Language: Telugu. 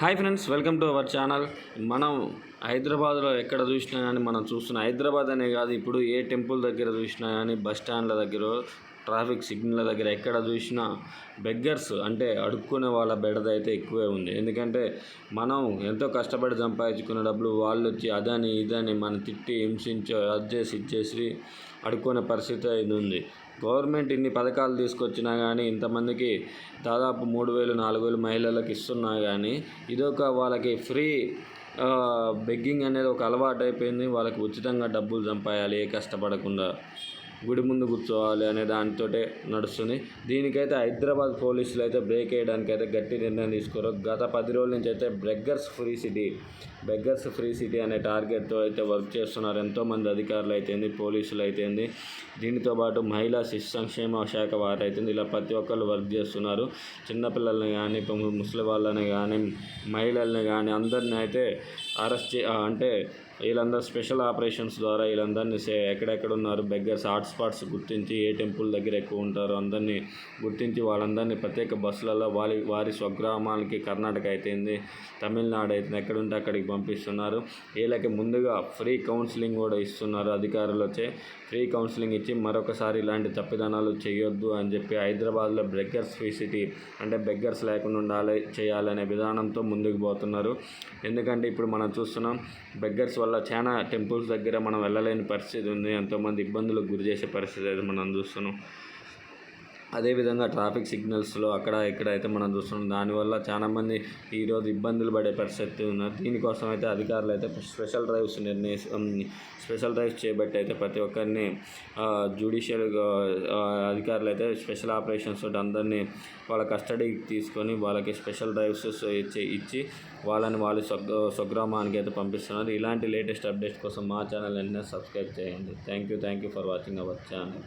Hi friends welcome to our channel. మనం హైదరాబాద్లో ఎక్కడ చూసినా కానీ మనం చూస్తున్న హైదరాబాద్ అనే కాదు ఇప్పుడు ఏ టెంపుల్ దగ్గర చూసినా కానీ బస్ స్టాండ్ల దగ్గర ట్రాఫిక్ సిగ్నల్ దగ్గర ఎక్కడ చూసినా బెగ్గర్స్ అంటే అడుక్కునే వాళ్ళ బెడద అయితే ఎక్కువే ఉంది. ఎందుకంటే మనం ఎంతో కష్టపడి సంపాదించుకున్న డబ్బులు వాళ్ళు వచ్చి అదని ఇదని మన తిట్టి హింసించో అది చేసి ఇచ్చేసి అడుక్కునే పరిస్థితి ఇది ఉంది. గవర్నమెంట్ ఇన్ని పథకాలు తీసుకొచ్చినా కానీ ఇంతమందికి దాదాపు మూడు వేలు నాలుగు వేలు మహిళలకు ఇస్తున్నా కానీ ఇదొక వాళ్ళకి ఫ్రీ బెగ్గింగ్ అనేది ఒక అలవాటు అయిపోయింది వాళ్ళకి ఉచితంగా డబ్బులు సంపాయాలి ఏ కష్టపడకుండా. గుడి ముందు కూర్చోవాలి అనే దానితో నడుస్తుంది. దీనికైతే హైదరాబాద్ పోలీసులు అయితే బ్రేక్ వేయడానికి అయితే గట్టి నిర్ణయం తీసుకోరు. గత పది రోజుల నుంచి అయితే beggars free city beggars free city అనే టార్గెట్తో అయితే వర్క్ చేస్తున్నారు. ఎంతోమంది అధికారులు అయితేంది పోలీసులు అయితేంది దీనితో పాటు మహిళా శిశు సంక్షేమ శాఖ వారు అయితేంది ఇలా ప్రతి ఒక్కరు వర్క్ చేస్తున్నారు. చిన్నపిల్లల్ని కానీ ముసలి వాళ్ళని కానీ మహిళల్ని కానీ అందరిని అయితే అరెస్ట్ చే అంటే వీళ్ళందరూ స్పెషల్ ఆపరేషన్స్ ద్వారా వీళ్ళందరినీ సే ఎక్కడెక్కడ ఉన్నారు బెగ్గర్స్ హాట్స్పాట్స్ గుర్తించి ఏ టెంపుల్ దగ్గర ఎక్కువ ఉంటారో అందరినీ గుర్తించి వాళ్ళందరినీ ప్రత్యేక బస్సులలో వారి వారి స్వగ్రామాలకి కర్ణాటక అయితేంది తమిళనాడు అయితే ఎక్కడుంటే అక్కడికి పంపిస్తున్నారు. వీళ్ళకి ముందుగా ఫ్రీ కౌన్సిలింగ్ కూడా ఇస్తున్నారు అధికారులు వచ్చే. ఫ్రీ కౌన్సిలింగ్ ఇచ్చి మరొకసారి ఇలాంటి తప్పిదనాలు చేయొద్దు అని చెప్పి హైదరాబాద్లో బెగ్గర్స్ ఫ్రీ సిటీ అంటే బెగ్గర్స్ లేకుండా ఉండాలి చేయాలనే విధానంతో ముందుకు పోతున్నారు. ఎందుకంటే ఇప్పుడు మనం మనం చూస్తున్నాం. బెగ్గర్స్ వల్ల చాలా టెంపుల్స్ దగ్గర మనం వెళ్ళలేని పరిస్థితి ఉంది. ఎంతోమంది ఇబ్బందులకు గురి చేసే పరిస్థితి అయితే మనం చూస్తున్నాం. అదేవిధంగా ట్రాఫిక్ సిగ్నల్స్లో అక్కడ ఇక్కడ అయితే మనం చూస్తున్నాం. దానివల్ల చాలామంది ఈరోజు ఇబ్బందులు పడే పరిస్థితి ఉన్నారు. దీనికోసం అయితే అధికారులు అయితే స్పెషల్ డ్రైవ్స్ నిర్ణయి స్పెషల్ డ్రైవ్స్ చేపట్టి అయితే ప్రతి ఒక్కరిని జ్యుడిషియల్ అధికారులు అయితే స్పెషల్ ఆపరేషన్స్ తోటి అందరినీ వాళ్ళ కస్టడీకి తీసుకొని వాళ్ళకి స్పెషల్ డ్రైవ్స్ ఇచ్చి ఇచ్చి వాళ్ళని వాళ్ళ స్వగ్రామానికి అయితే పంపిస్తున్నారు. ఇలాంటి లేటెస్ట్ అప్డేట్స్ కోసం మా ఛానల్ వెంటనే సబ్స్క్రైబ్ చేయండి. Thank you thank you for watching our channel.